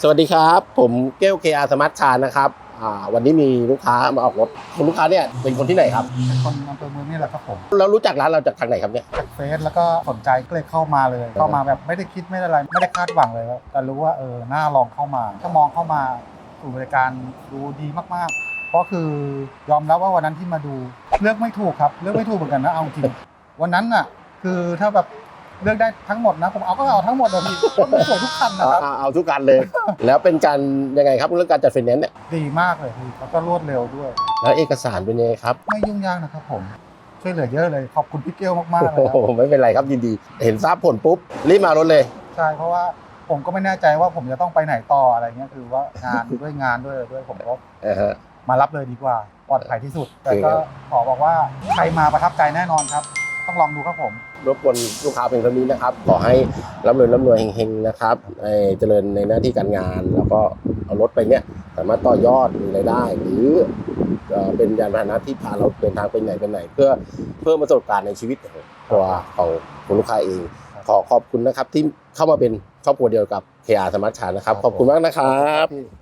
สวัสดีครับ ผมเก้วเคอาสมาร์ทคาร์นะครับอ่าวันนี้มีลูกค้ามาออกรถคุณลูกค้าเนี่ยเป็นคนที่ไหนครับเป็นคนอำเภอเมืองนี่แหละครับผมแล้วรู้จักร้านเราจากทางไหนครับเนี่ยจากเฟซแล้วก็สนใจก็เลยเข้ามาเลย เข้ามาแบบไม่ได้คิดไม่ได้อะไร ไม่ได้คาดหวังเลยแต่รู้ว่าเออน่าลองเข้ามาถ้ามองเข้ามาสู่บริการดูดีมากๆ เพราะคือยอมรับว่าวันนั้นที่มาดูเลือกไม่ถูกครับเลือกไม่ถูกเหมือนกันนะเอาจริงวันนั้นน่ะคือถ้าแบบ เลือกได้ทั้งหมดนะ ผมเอาก็เอาทั้งหมดเลยพี่ก็ไม่สวยทุกคันนะครับอ่าเอาทุกการเลย แล้วเป็นการยังไงครับเรื่องการจัดไฟแนนซ์เนี่ยดีมากเลยพี่แล้วก็รวดเร็วด้วย แล้วเอกสารเป็นยังไงครับ ไม่ยุ่งยากนะครับผม ช่วยเหลือเยอะเลย ขอบคุณพี่เกลมากๆเลยโอ้ครับโหไม่เป็นไรครับยินดี เห็นทราบผลปุ๊บรีบมารถเลย ใช่เพราะว่าผมก็ไม่แน่ใจว่าผมจะต้องไปไหนต่ออะไรเงี้ยคือว่างาน ด้วยงานด้วยอะไรด้วยผมก็อ่าฮะ มารับเลยดีกว่าปลอดภัยที่สุด แต่โอเคคก็รับขอบอกว่าใครมาประทับใจแน่นอนครับ ต้องลองดูครับผม รบกวนลูกค้าเป็นคนนี้นะครับ ขอให้ร่ำรวยร่ำรวยเฮงๆนะครับเอ่อเจริญในหน้าที่การงาน แล้วก็เอารถไปเนี่ยสามารถต่อยอดมีรายได้ หรือเป็นยานพาหนะที่พาเราเดินทางไปไหนไปไหน เพื่อเพิ่มประสบการณ์ในชีวิตของตัวของคุณลูกค้าเอง ขอขอบคุณนะครับที่เข้ามาเป็นครอบครัวเดียวกับ KR สมาร์ทชานะครับ ขอบคุณมากนะครับ